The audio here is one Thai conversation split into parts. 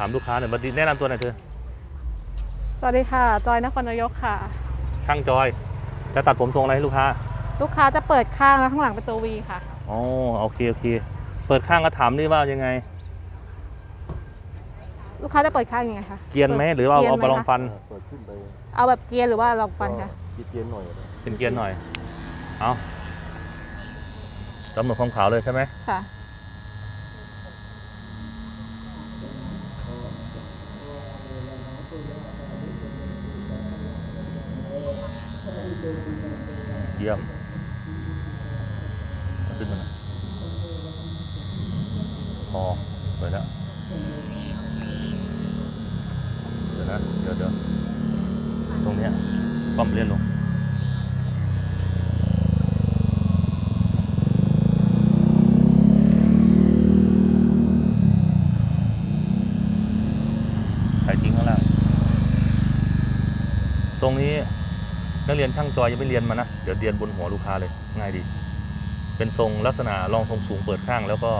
ถามลูกค้าหน่อยมาแนะนำตัวหน่อยเธอสวัสดีค่ะ จอยนครนายกค่ะ ช่างจอย จะตัดผมทรงอะไรให้ลูกค้าลูกค้าจะเปิดข้างแล้วข้างหลังเป็นตัววีค่ะ อ๋อโอเคโอเค เปิดข้างก็ถามนี่ว่ายังไง ลูกค้าจะเปิดข้างยังไงคะเกรียนไหมหรือว่ากียเอานไปลองคะฟันเปิดขึ้นไปเอาแบบเกียร์หรือว่าลองฟันคะก็เกียนๆหน่อยนะเป็นเกรียนหน่อย เอากำหนดความขาวเลยใช่ไหมค่ะ เยี่ยมขึ้นมาหน่อยพอสวยแล้วเดี๋ยวนะเดี๋ยวเดี๋ยวตรงเนี้ยป้อมเลี่ยนลงขายทิ้งข้างล่างทรงนี้ นักเรียนช่างจอยยังไม่เรียนมานะ เดี๋ยวเรียนบนหัวลูกค้าเลยง่ายดี เป็นทรงลักษณะรองทรงสูงเปิดข้าง แล้วก็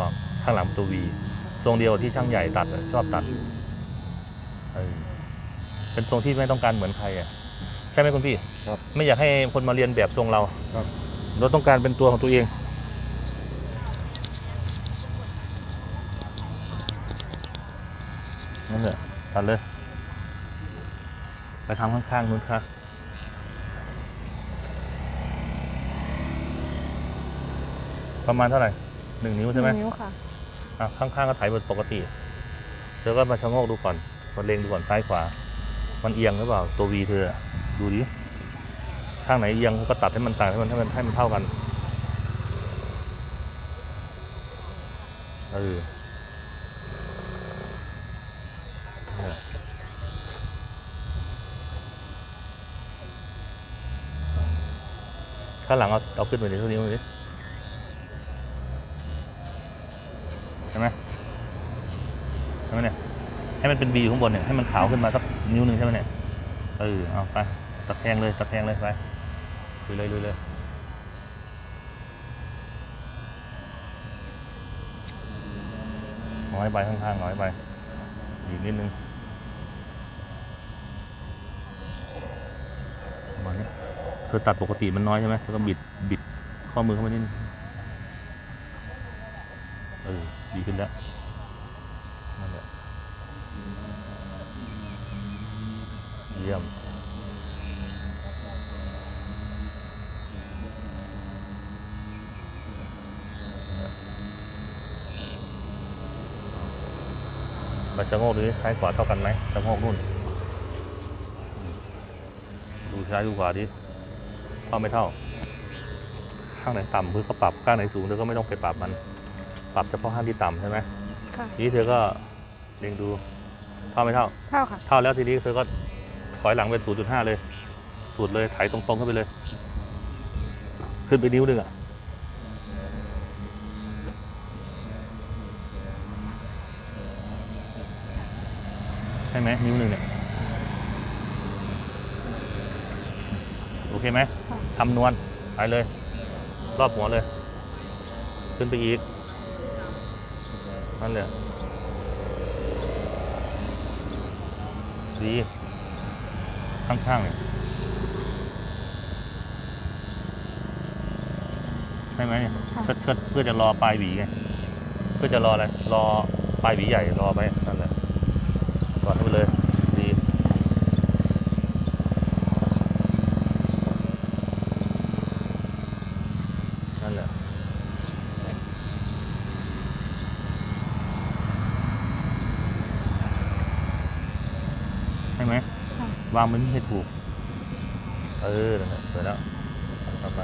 ข้างหลังประตูวีทรงเดียวที่ช่างใหญ่ตัดอะชอบตัดเออเป็นทรงที่ไม่ต้องการเหมือนใครอะใช่ไหมคุณพี่ครับ ไม่อยากให้คนมาเรียนแบบทรงเราครับเราต้องการเป็นตัวของตัวเอง นั่นแหละตัดเลย ไปทำข้างๆนู้นค่ะ ประมาณเท่าไหร่หนึ่งนิ้วใช่ไหมนิ้วค่ะอะข้างๆก็ไถบนปกติเธอก็มาชะโงกดูก่อนมาเล็งดูก่อนซ้ายขวา มันเอียงหรือเปล่าตัววีเธออะดูดิข้างไหนเอียงก็ตัดให้มันต่างให้มันให้มันให้มันเท่ากันเออเนี่ยข้างหลังเอาเอาขึ้นไปในเท่านี้วนี้ใช่ไหมใช่ไหมเนี่ย ให้มันเป็นบีอยู่ข้างบนเนี่ยให้มันขาวขึ้นมาสักนิ้วหนึ่งใช่ไหมเนี่ยเออเอาไปตะแคงเลยตะแคงเลยไปลุยเลยลุยเลยน้อยไปข้างๆน้อยไปอีกนิดนึงประมาณนี้เธอตัดปกติมันน้อยใช่ไหมเธอก็บิดบิดข้อมือเข้ามานิดนึงเออดีขึ้นแล้ว นั่นแหละ เยี่ยม มาชะโงกดูดิซ้ายขวาเท่ากันไหมชะโงกนู่นอืมดูซ้ายดูขวาดิเท่าไม่เท่า ข้างไหนต่ำคือก็ปรับข้างไหนสูงเธอก็ไม่ต้องไปปรับมัน ปรับเฉพาะข้างที่ต่ำใช่ไหมค่ะ ทีนี้เธอก็เล็งดู เท่าไม่เท่า เท่าค่ะ เท่าแล้วทีนี้เธอก็ ถอยหลังเป็น0.5เลย สูตรเลยไถตรงๆขึ้นไปเลย ขึ้นไปนิ้วหนึ่งอะใช่ไหมนิ้วหนึ่งเนี่ยโอเคไหมค่ะทำนวลไปเลย รอบหัวเลย ขึ้นไปอีกนั่นแหละดี ข้างๆเนี่ยใช่ไหมเนี่ยค่ะเชิดเชิดเพื่อจะรอปลายหวีไงเพื่อจะรออะไรรอปลายหวีใหญ่รอไปนั่นแหละกอดให้ไปเลย ดี นั่นแหละ ใช่ไหม ค่ะ วางมันให้ถูก เออนั่นแหละสวยแล้วต่อไป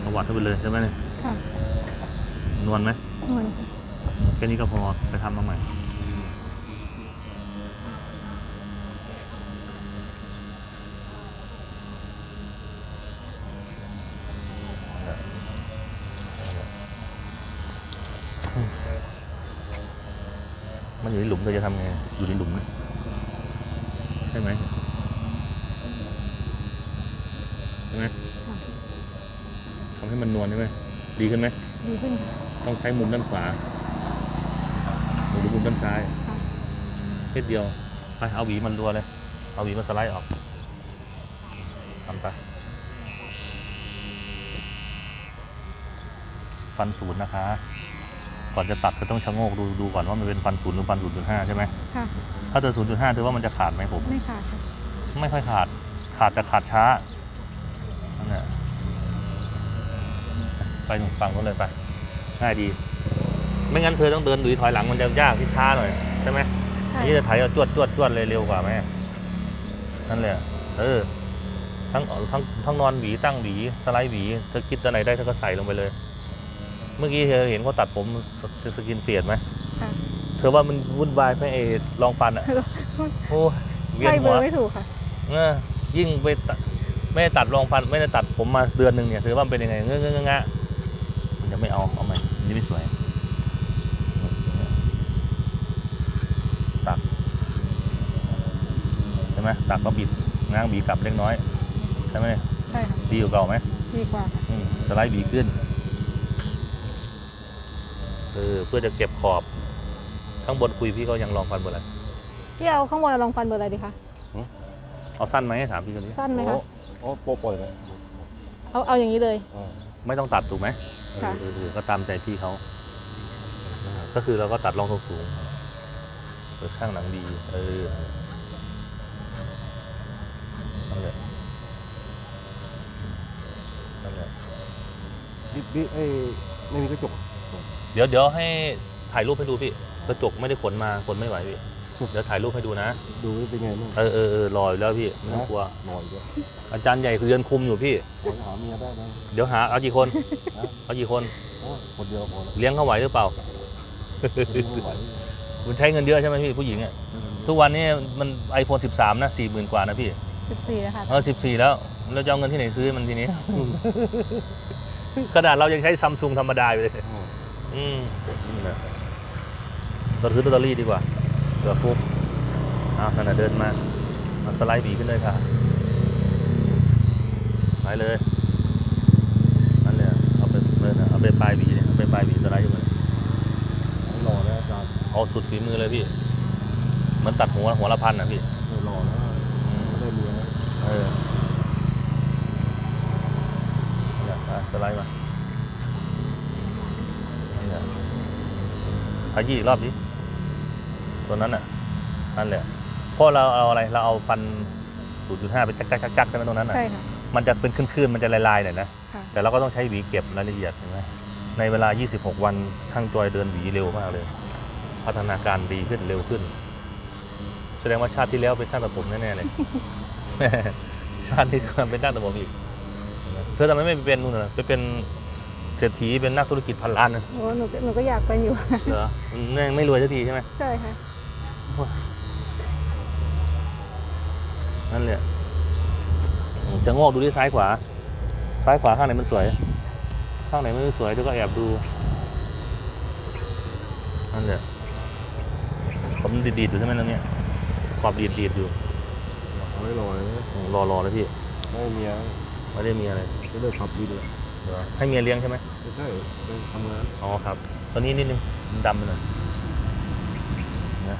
เอาวัดเข้าไปเลยใช่ไหมเนี่ยค่ะ นวลไหมนวล แค่นี้ก็พอไปทำมาใหม่ มันอยู่ในหลุมเธอจะทำไง อยู่ในหลุมเนี่ยใช่ไหมใช่ไหมค่ะทำให้มันนวลใช่ไหมดีขึ้นไหมดีขึ้นค่ะต้องใช้มุมด้านขวาหรือมุมด้านซ้ายค่ะนิดเดียว ไปเอาหวีมันรัวเลย เอาหวีมันสไลด์ออกทำไป ฟันศูนย์นะคะ ก่อนจะตัดก็ต้องชะโงกดูดูก่อนว่ามันเป็นฟันศูนย์หรือฟันศูนย์จุดห้าใช่ไหมค่ะ ถ้าเจอศูนย์จุดห้าถือว่ามันจะขาดไหมผม ไม่ขาดค่ะไม่ค่อยขาด ขาดแต่ขาดช้านั่นแหละไปหนุนฟังเขาเลยไป ง่ายดี ไม่งั้นเธอต้องเดินหรือถอยหลังมันจะยากที่ช้าหน่อยใช่ไหมใช่นี่จะไถเอาจวดจวดจวดเลยเร็วกว่าไหมนั่นแหละ เออ ทั้งทั้งทั้งนอนหวีตั้งหวีสไลด์หวีเธอคิดตัวไหนได้เธอก็ใส่ลงไปเลยเมื่อกี้เธอเห็นเขาตัดผมสสกินเฟียดไหมค่ะเธอว่ามันวุ่นวายไหมไอ้ลองฟันอะโอ้ยเวียนไล่เบหัอวร์ไม่ถูกค่ะเออยิ่งไปตัดไม่ได้ตัดรองฟันไม่ได้ตัดผมมาเดือนหนึ่งเนี่ยถือว่ามันเป็นยังไงเงอะเงอะเงอะเงะมันจะไม่เอาเอาใหม่อันนี่ไม่สวยตักใช่ไหมตักก็บิดง้างบีกลับเล็กน้อย ใช่ไหมใช่ค่ะดีกว่าเก่าไหมดีกว่าค่ะอืมสไลด์บีขึ้น เออเพื่อจะเก็บขอบ ข้างบนคุยพี่ก็ยังลองฟันเบอร์อะไรพี่เอาข้างบนลองฟันเบอร์อะไรดีคะ เอาสั้นไหมถามพี่คนนี้สั้นไหมโอ้คะ โอ้โปรปล่อยไหมเอาเอาอย่างนี้เลย อ่าไม่ต้องตัดถูกไหมค่ะ เออเออก็ตามใจพี่เขาก็คือเราก็ตัดรองทรงสูงเปิดข้างหลังดีเออนั่นแหละนั่นแหละบิ๊กบิ๊กเอ้ยไม่มีกระจก เดี๋ยวเดี๋ยวให้ถ่ายรูปให้ดูพี่ กระจกไม่ได้ขนมาขนไม่ไหวพี่ เดี๋ยวถ่ายรูปให้ดูนะ ดูว่าเป็นไงบ้างเออเออเออรออยู่แล้วพี่ไม่ต้องกลัวหน่อยด้วยอาจารย์ใหญ่คือเรือนคุมอยู่พี่ขอหาเมียได้ไหมเดี๋ยวหาเอากี่คนนะเอากี่คน โอ้คนเดียวพอแล้วเลี้ยงเขาไหวหรือเปล่า ไม่ไหวคุณใช้เงินเยอะใช่ไหมพี่ผู้หญิงอะ ทุกวันนี้มัน iPhone 13 นะ 4 0,000 กว่านะพี่14นะคะเออ14 แล้ว เราจะเอาเงินที่ไหนซื้อมันทีนี้กระดาษเรายังใช้ซัมซุงธรรมดาอยู่เลย อืม อืมนี่นะเราซื้อลอตเตอรี่ดีกว่าเผื่อฟุกอ้าวนั่นน่ะเดินมาเอาสไลด์บีขึ้นเลยค่ะไปเลยนั่นเลยเอาไปเลยนะเอาไปปลายบีเนี่ยเอาไปปลายบีสไลด์ขึ้นมาเลยหล่อแล้วอาจารย์เอาสุดฝีมือเลยพี่เหมันตัดหัวหัวละพันนะพี่เออหล่อแล้วอืมไม่ได้เมียแล้วเออเนี่ยอะสไลด์มา พายี่อีกรอบดิตัวนั้นน่ะนั่นแหละเพราะเราเอาอะไรเราเอาฟัน 0.5 ไปจักจักจักจักใช่ไหมตรงนั้นน่ะใช่ค่ะ มันจะเป็นคลื่นๆมันจะลายๆหน่อยนะค่ะ แต่เราก็ต้องใช้หวีเก็บรายละเอียดเห็นไหมในเวลา 26 วันช่างจอยเดินหวีเร็วมากเลย พัฒนาการดีขึ้นเร็วขึ้น แสดงว่าชาติที่แล้วเป็นช่างตัดผมแน่ๆเลย ชาตินี้ก็เป็นช่างตัดผมอีก เธอทำไมไม่ไปเป็นนู่นน่ะไปเป็น เศรษฐีเป็นนักธุรกิจพันล้านนะโอ้หนูหนูก็อยากเป็นอยู่ เหรอไม่ไม่รวยสักทีใช่ไหมใช่ค่ะ นั่นแหละอืมจะโงกดูที่ซ้ายขวา ซ้ายขวาข้างไหนมันสวย ข้างไหนไม่สวยเธอก็แอบดูนั่นแหละผมดีดๆอยู่ใช่ไหมตรงเนี้ยขอบดีดๆอยู่เอาไว้หล่อเลยอืมรอรอเลยพี่ ไม่ให้เมียไม่ได้มีอะไร ก็เลิกขับวินเลยเหรอให้เมียเลี้ยงใช่ไหมไม่ ใช่ไปทำงานอ๋อครับ ตัวนี้นิดนึงดำไปหน่อยนะ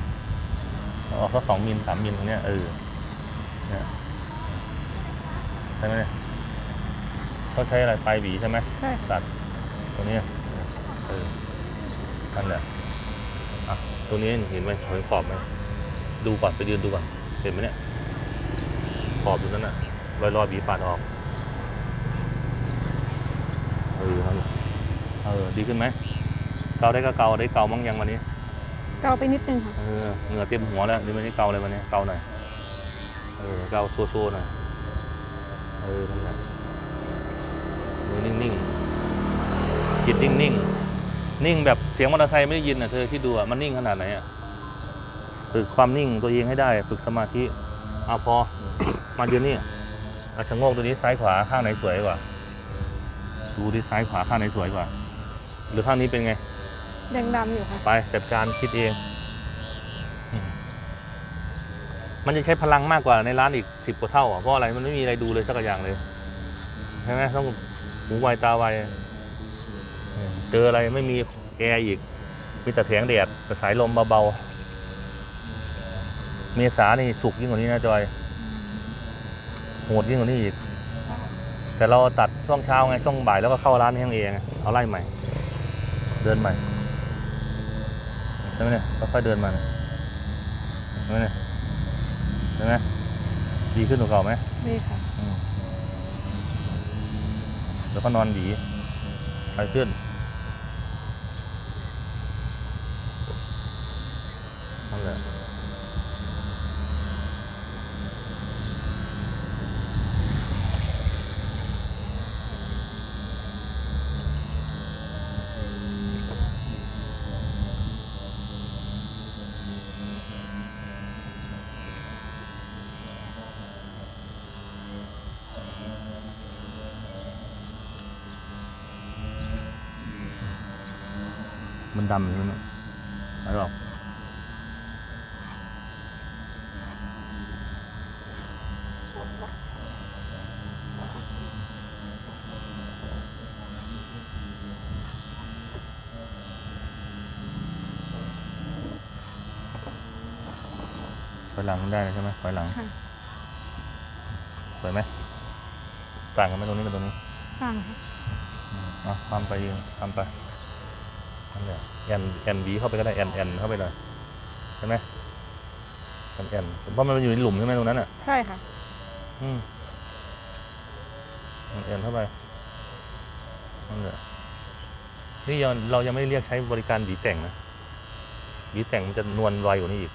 เอาออกสักสองมิลสามมิลตรงเนี้ยเออเนี่ยใช่ไหมเนี่ยเขาใช้อะไรปลายหวีใช่ไหมใช่ค่ะตัดตัวเนี้ยเออนั่นแหละอะตัวนี้เห็นไหมเห็นขอบไหมดูก่อนไปยืนดูก่อนเห็นไหมเนี่ยขอบอยู่นั่นน่ะรอยรอยบีปาดออกเออนั่นแหละ เออดีขึ้นไหมเกาได้ก็เกาได้เกามั้งยังวันนี้ เกาไปนิดนึงค่ะเออเหงื่อเต็มหัวแล้วเดี๋ยววันนี้เกาเลยวันนี้เกาหน่อยเออเกาโซ่ๆหน่อยเออนั่นแหละมือนิ่งๆจิตนิ่งๆนิ่งแบบเสียงมอเตอร์ไซค์ไม่ได้ยินอะเธอที่ดูอะมันนิ่งขนาดไหนอะฝึกความนิ่งตัวเองให้ได้ ฝึกสมาธิเอาพอ มาเดี๋ยวนี้อาชะโงกตัวนี้ซ้ายขวาข้างไหนสวยกว่า ดูดิซ้ายขวาข้างไหนสวยกว่า หรือข้างนี้เป็นไงยังดำอยู่ค่ะ ไปจัดการคิดเองอืมมันจะใช้พลังมากกว่าในร้านอีกสิบกว่าเท่าอะเพราะอะไรมันไม่มีอะไรดูเลยสักอย่างเลยใช่ไหมต้องหูไวตาไวเออเจออะไรไม่มีแอร์อีก มีแต่แสงแดดแต่สายลมเบาๆ เมษานี่สุกยิ่งกว่านี้นะจอย โหดยิ่งกว่านี้อีก แต่เราตัดช่วงเช้าไงช่วงบ่ายแล้วก็เข้าร้านแห้งเอง เอาไล่ใหม่ เดินใหม่ใช่ไหมเนี่ยค่อยๆเดินมาเนี่ยใช่ไหมเนี่ยใช่ไหมดีขึ้นกว่าเก่าไหมนี่ค่ะอืมแล้วก็นอนหวีไปขึ้นนั่นแหละ ดำอยู่นั่นไหนบอกถอยหลังได้เลยใช่ไหมถอยหลังค่ะสวยไหมต่างกันไหมตรงนี้กับตรงนี้ฟังค่ะอืมเอาความไปเองทำไป นั่นแหละแอนแอนบีเข้าไปก็ได้แอนแอนเข้าไปเลยใช่ไหมแอนแอนเพราะมันอยู่ในหลุมใช่ไหมตรงนั้นอะใช่ค่ะ อืมแอนแอนเข้าไปนั่นแหละนี่ยังเรายังไม่เรียกใช้บริการบีแต่งนะบีแต่งมันจะนวลไวกว่านี้อีก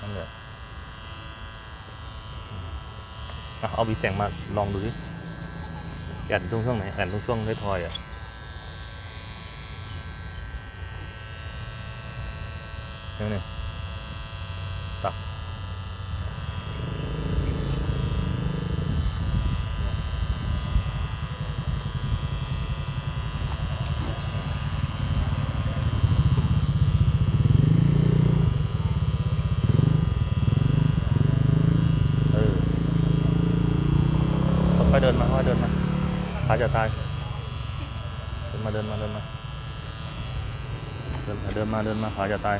นั่นแหละอืมอะเอาบีแต่งมาลองดูสิแอนตรงช่วงไหนแอนตรงช่วงท้ายทอยอะ เดี๋ยวนี่ตักเออค่อยเดินมาค่อยเดินมาขาจะตายเดินมาเดินมาเดินมาเดินมาเดินมาขาจะตาย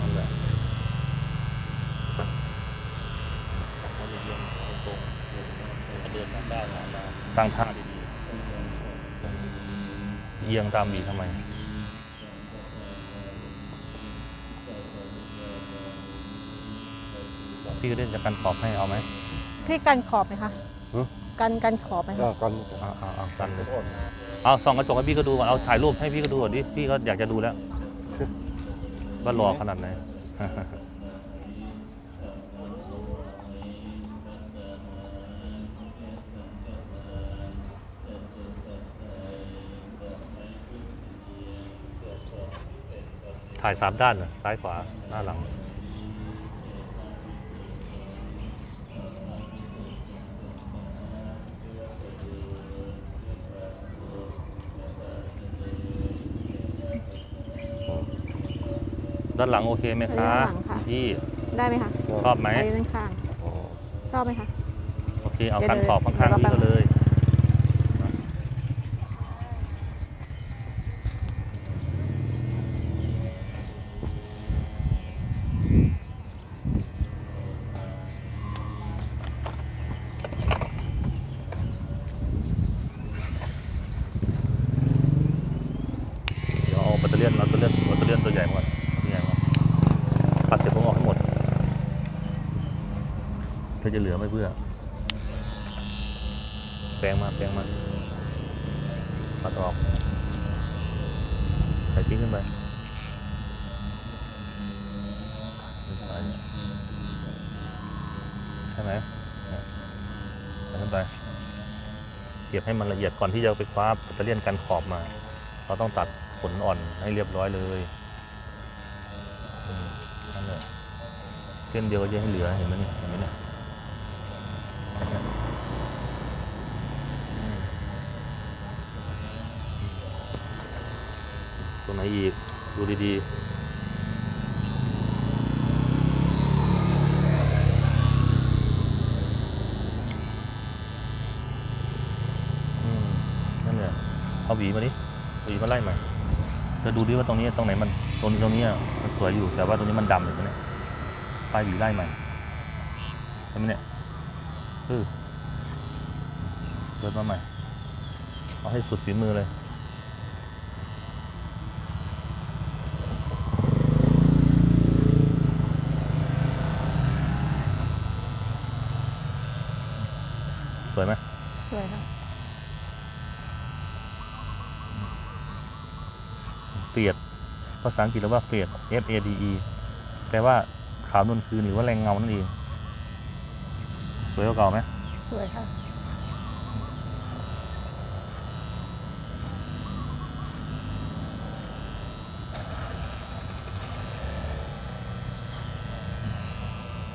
นั่นแหละเดินมาได้มาตั้งท่าดีๆเอียงตามบีทำไม พี่ก็เล่นจะกันขอบให้เอาไหมพี่กันขอบไหมคะหือกันกันขอบไหมก็คะกันเอาเอาเอากันเลยเอาส่องกระจกให้พี่ก็ดูก่อนเอาถ่ายรูปให้พี่ก็ดูก่อนดิพี่ก็อยากจะดูแล้วว่าหล่อขนาดไหน ถ่ายสามด้านน่ะซ้ายขวาหน้าหลัง ด้านหลังโอเคไหมคะด้านหลังค่ะ พี่ ได้ไหมคะชอบไหมไปด้านข้าง โอ้ชอบไหมคะ โอเค เอาเดี๋ยวกันขอบเดี๋ข้างยวๆพี่เราก็เลย เดี๋ยวเอาแบตเตอรี่ยนเอาแบตเตอรี่ยนแบตเตอรี่ยนตัวใหญ่มาก่อนตัวใหญ่มาปัดเสร็จผมออกให้หมด เธอจะเหลือไม่เพื่อ แปลงมาแปลงมาปัดออก ใส่ทิ้งขึ้นไปใช่ไหมเนี่ยใส่ขึ้นไปเก็บ ให้มันละเอียดก่อนที่จะไปคว้าแบตเตอรี่ยนกันขอบมา เราต้องตัดขนอ่อนให้เรียบร้อยเลยนั่นแหละเส้นเดียวก็จะให้เหลือเห็นไหมเนี่ยเห็นไหมเนี่ยตรงไหนอีกดูดีๆอืมนั่นแหละเอา หวีมาดิหวีมาไล่ใหม่จะดูดิว่าตรงนี้ตรงไหนมันตรงนี้ตรงนี้อะมันสวยอยู่แต่ว่าตรงนี้มันดำอยู่นี้ปลายหวีไล่ใหม่เห็นไหมเนี่ยเออเดินมาใหม่เอาให้สุดฝีมือเลย สวยไหม สวยค่ะ เฟียดภาษาอังกฤษเรียกว่าเฟียด F A D E แปลว่าขาวนวลคืนหรือว่าแรงเงานั่นเอง สวยกว่าเก่าไหมสวยค่ะ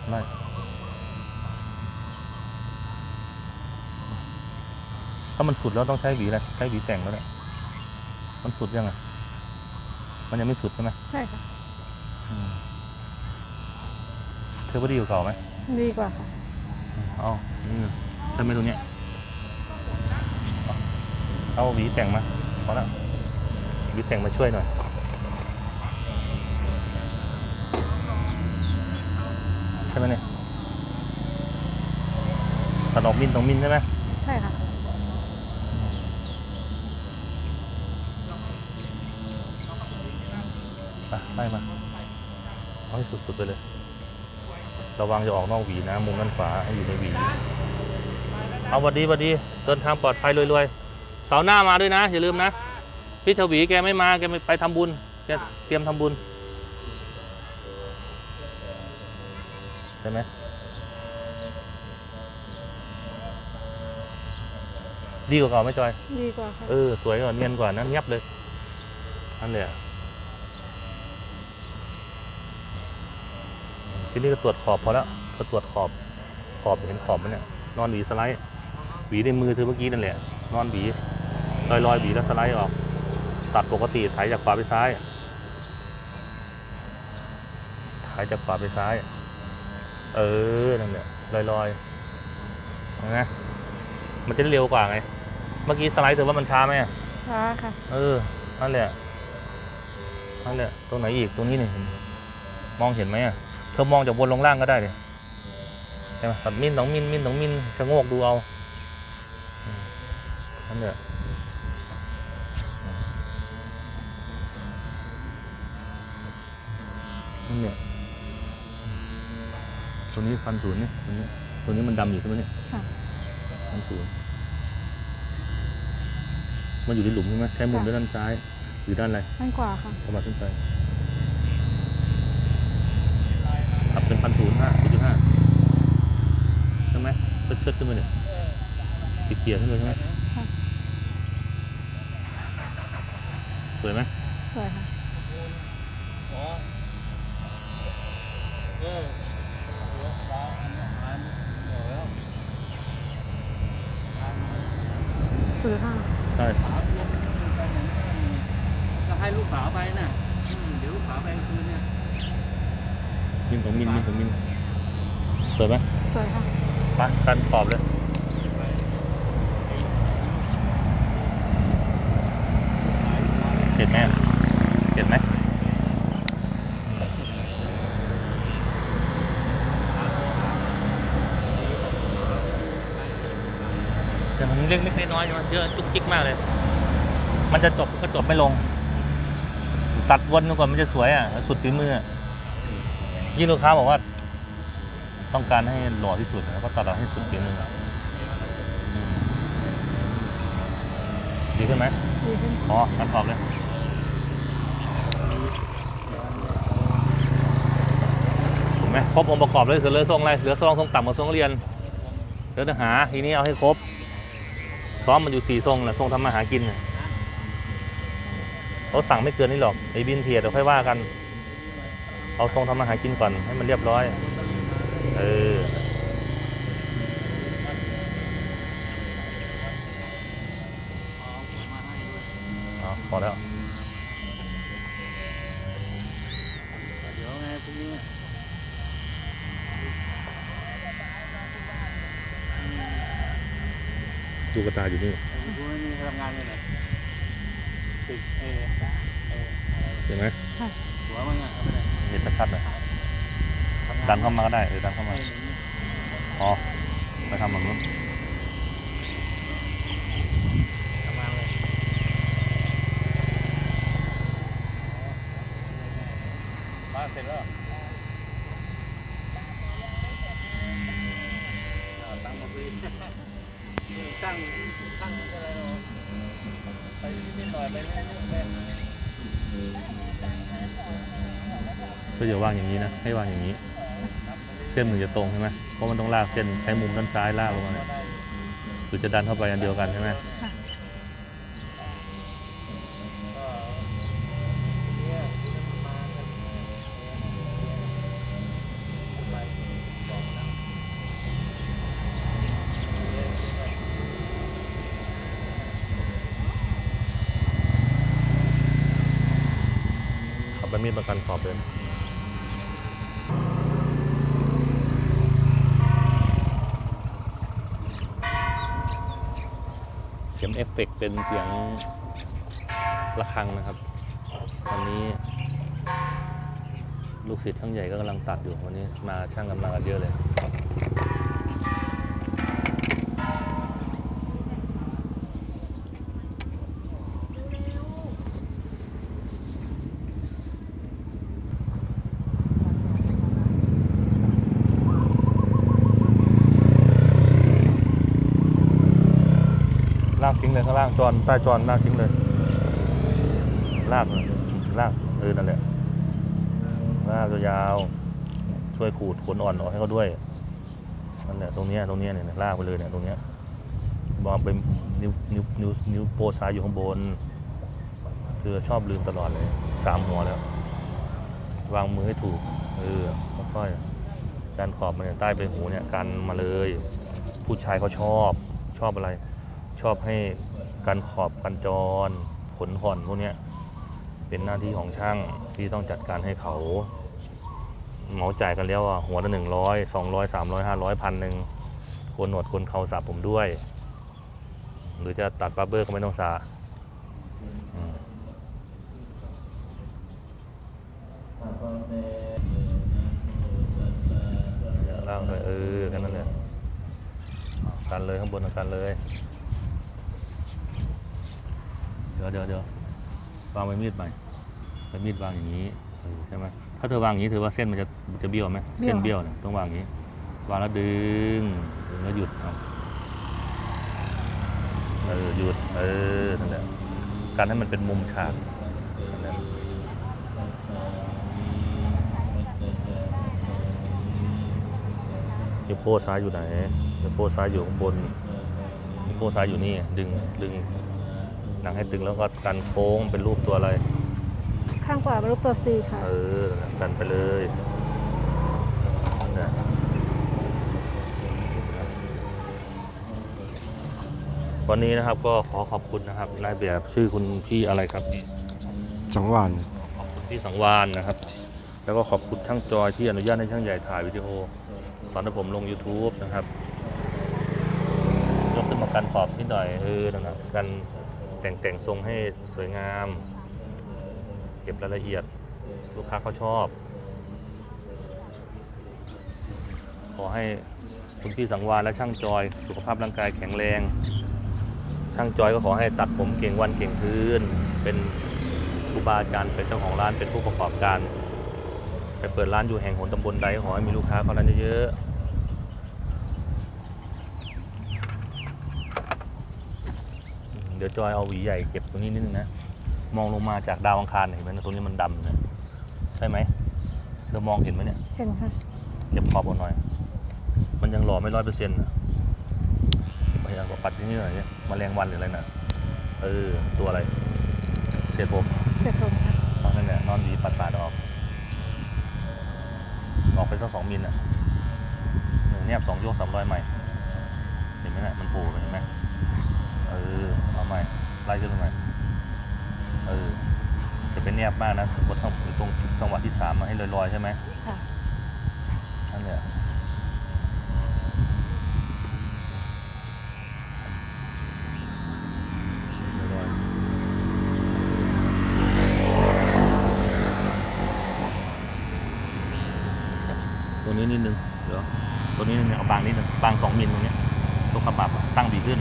ไม่ถ้ามันสุดแล้วต้องใช้หวีอะไรใช้หวีแต่งแล้วเนี่ยมันสุดยังไง มันยังไม่สุดใช่ไหมใช่ค่ะอืมเธอว่าดีกว่าเก่าไหมดีกว่าค่ะเอานี่ใช่ไหมตรงเนี้ยเอาหวีแต่งมาพอแล้วหวีแต่งมาช่วยหน่อยใช่ไหมเนี่ยตัดออกมินตรงมินใช่ไหมใช่ค่ะ ไปไล่มาเอาให้สุดๆไปเลย ระวังจะออกนอกหวีนะ มุมด้านขวาให้อยู่ในหวี เอาหวัดดีหวัดดี เดินทางปลอดภัยรวยๆ เสาร์หน้ามาด้วยนะ อย่าลืมนะ พี่ชวีแกไม่มา แกไม่ไปทำบุญ แกเตรียมทำบุญ ใช่ไหมดีกว่าเก่าไหมจอย ดีกว่าค่ะ เออ สวยกว่าเนียนกว่านั้นเงียบเลยนั่นแหละ ทีนี้ก็ตรวจขอบพอแล้วก็ตรวจขอบขอบเห็นขอบไหมเนี่ยนอนหวีสไลด์หวีในมือเธอเมื่อกี้นั่นแหละนอนหวีลอยลอยๆหวีแล้วสไลด์ออก ตัดปกติถ่ายจากขวาไปซ้ายถ่ายจากขวาไปซ้าย เออนั่นแหละลอยลอยๆเห็นไหมมันจะได้เร็วกว่าไง เมื่อกี้สไลด์ถือว่ามันช้าไหมอะช้าค่ะ เออนั่นแหละนั่นแหละตรงไหนอีกตรงนี้นี่เห็นมองเห็นไหมอะ เธอมองจากบนลงล่างก็ได้เลยใช่ไหมตัดมินสองมินมินสองมินชะโงกดูเอาอืมนั่นแหละนั่นเนี่ยตัวนี้ฟันศูนย์นี่ตัวนี้ตัวนี้มันดำอยู่ใช่ไหมเนี่ยค่ะฟันศูนย์มันอยู่ในหลุมใช่ไหมใช้มุมด้านซ้ายหรือด้านอะไรด้านขวาค่ะเข้ามาขึ้นไปครับเป็นพันศูนย์ห้าศูนย์จุดห้าใช่ไหม เชิดเชิดขึ้นมาเนี่ยติดเกียร์ขึ้นมาใช่ไหมสวยไหมสวยค่ะสวยค่ะใช่ก็ให้ลูกสาวไปน่ะเดี๋ยวลูกสาวไปคืนเนี่ยมินสองมินมินสองมินสวยไหมสวยค่ะ ไปกันขอบเลยเห็นไหมเห็นไหมแต่มันเล็กๆน้อยๆมันเยอะจุกจิกมากเลย มันจะจบก็จบไม่ลง ตัดวนก่อนมันจะสวยอะ สุดฝีมืออะยิ่งลูกค้าบอกว่า ต้องการให้หล่อที่สุดแล้วก็ตัดเอาให้สุดฝีมืออะอืมดีขึ้นไหมดีขึ้นพอตัดขอบเลยถูกไหมครบองค์ประกอบเลยเหลือทรงอะไรเหลือทรงทรงต่ำกับทรงเรียนเหลือแต่หาทีนี้เอาให้ครบซ้อมมันอยู่สี่ทรงแหละทรงทำมาหากินน่ะเขาสั่งไม่เกินนี้หรอกไอ้บินเทียเดี๋ยวค่อยว่ากัน เอาทรงทำมาหากินก่อนให้มันเรียบร้อย เออพอแล้วเดี๋ระตาอยู่นี่ดูนี่ทำงานเลยไหนติดเอเห็นไหมใช่หัวมันอะเห็นตะคัดเลย ดันเข้ามาก็ได้เออดันเข้าไปมาหนึ่งอ๋อไปทำแบบนู้นทำงานเลยบ้านเสร็จแล้วเหรอเอาตั้งมาซื้อตั้งตั้งอะไรเนาะไปนิดหน่อยไปเรื่อยๆก็อย่าวางอย่างนี้นะ ให้วางอย่างนี้ เส้นมันจะตรงใช่ไหมเพราะมันต้องลากเส้นใช้มุมด้านซ้ายลากลงมาเนี่ยหรือจะดันเข้าไปอันเดียวกันใช่ไหมขับไปมีดประกันขอบเลย เอฟเฟกต์เป็นเสียงระฆังนะครับ ตอนนี้ ลูกศิษย์ช่างใหญ่ก็กำลังตัดอยู่วันนี้มาช่างกันมากันเยอะเลย ลางล่างจอนใต้จอนลากทิ้งเลย ลากเลยลากเออนั่นแหละลากยาวๆช่วยขูดขนอ่อนออกให้เขาด้วยนั่นแหละตรงนี้ตรงนี้เนี่ยลากไปเลยเนี่ยตรงนี้ยวางเป็นนิ้วนิ้วนิ้วนิ้วโป้ซ้ายอยู่ข้างบน คือชอบลืมตลอดเลยสามหัวแล้ว วางมือให้ถูกเออค่อยๆดันขอบมันใต้ใบหูเนี่ยกันมาเลย ผู้ชายเขาชอบชอบอะไร ชอบให้การขอบกันจร ขนผ่อนพวกนี้เป็นหน้าที่ของช่างที่ต้องจัดการให้เขาเหมาจ่ายกันแล้วอะหัวละหนึ่งร้อยสองร้อยสามร้อยห้าร้อยพันหนึ่งคนหนวดคนเขาสระผมด้วย หรือจะตัดบาร์เบอร์ก็ไม่ต้องสระอืมอย่าล่างเลยเออกันนั่นแหละกันเลยข้างบนเอากันเลย ดี๋ยวเดี๋ยวเดี๋ยววางใบมีดใหม่ใบมีดวางอย่างนี้เออใช่ไหมถ้าเธอวางอย่างนี้ถือว่าเส้นมันจะมันจะเบี้ยวไหมเบี้ยวเส้นเบี้ยวเนี่ยต้องวางอย่างนี้ วางแล้วดึงดึงแล้วหยุดเอาเออหยุดเออนั่นแหละการให้มันเป็นมุมฉากนั่นแหละนิ้วโป้ซ้ายอยู่ไหนนิ้วโป้ซ้ายอยู่ข้างบนนิ้วโป้ซ้ายอยู่นี่ดึงดึง หนังให้ตึงแล้วก็กันโค้งเป็นรูปตัวอะไร ข้างขวาเป็นรูปตัว C ค่ะ เออกันไปเลยเนี่ยวันนี้นะครับก็ขอขอบคุณนะครับนายแบบชื่อคุณพี่อะไรครับจังหวานขอบคุณพี่สังวานนะครับ แล้วก็ขอบคุณช่างจอยที่อนุญาตให้ช่างใหญ่ถ่ายวิดีโอสอนให้ผมลง YouTube นะครับยกขึ้นมากันขอบนิดหน่อยเออนั่นนะกัน แต่งแต่งทรงให้สวยงาม เก็บรายละเอียด ลูกค้าเขาชอบ ขอให้คุณพี่สังวานและช่างจอย สุขภาพร่างกายแข็งแรง ช่างจอยก็ขอให้ตัดผมเก่งวันเก่งคืน เป็นครูบาอาจารย์เป็นเจ้าของร้านเป็นผู้ประกอบการ ไปเปิดร้านอยู่แห่งหนตำบลใดก็ขอให้มีลูกค้าเข้าร้านเยอะๆเดี๋ยวจอยเอาหวีใหญ่เก็บตรงนี้นิดนึงนะ มองลงมาจากดาวอังคารเห็นไหมตรงนี้มันดำนะใช่ไหมเธอมองเห็นไหมเนี่ย เห็นค่ะ เก็บขอบออกหน่อย มันยังหล่อไม่ร้อยเปอร์เซ็นต์พยายามปัดที่นี่หน่อยเนี่ยแมลงวันหรืออะไรน่ะเออ ตัวอะไร เศษผมเสร็จผมค่ะ ตอนนั้นเนี่ยนอนหวีปัดปาดออก ออกไปสักสองมิลอะเนี่ยสองโยกสามร้อยใหม่ เห็นไหมเนี่ยมันโผล่ไปเห็นไหม เออเอาใหม่ไล่ขึ้นมาใหม่เออจะเป็นแนวบมากนะบนตรงตรงจังหวะที่สามมาให้ลอยๆใช่ไหมค่ะนั่นแหละลอยๆตรงนี้นิดนึงเดี๋ยวตัวนี้เนี่ยเอาบางนิดนึงบางสองมิลตรงเนี้ยตัวขมับอะตั้งดีขึ้น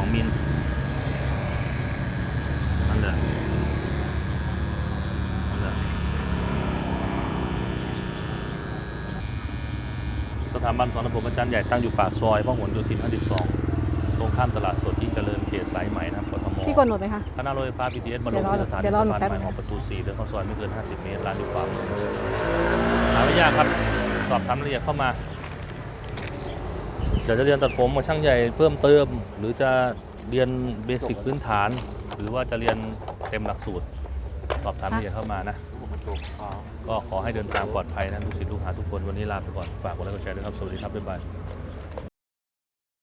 สองมิลนั่นแหละนั่นแหละสถาบันสอนระบบอาจารย์ใหญ่ตั้งอยู่ปากซอยพหลโยธิน 52 ตรงข้ามตลาดสดที่เจริญเขตสายไหมนะครับกทมพี่กดหนุดไหมคะคณะรถไฟฟ้า BTS มาลงเดี๋ยวรอที่สถานีเดี๋ยวรอสะหนูพานแป๊บใหม่นึงของประตู 4 เดินเข้าซอยไม่เกิน 50 เมตร ร้านอยู่ขวามือหาไม่ยากครับ สอบถามรายละเอียดเข้ามา อยากจะเรียนตัดผมกับช่างใหญ่เพิ่มเติม หรือจะเรียนเบสิกพื้นฐาน หรือว่าจะเรียนเต็มหลักสูตร สอบถามรายละเอียดเข้ามานะ ก็ขอให้เดินทางปลอดภัยนะลูกศิษย์ลูกหาทุกคนวันนี้ลาไปก่อนฝากกดไลค์กดแชร์ด้วยครับสวัสดีครับบ๊ายบาย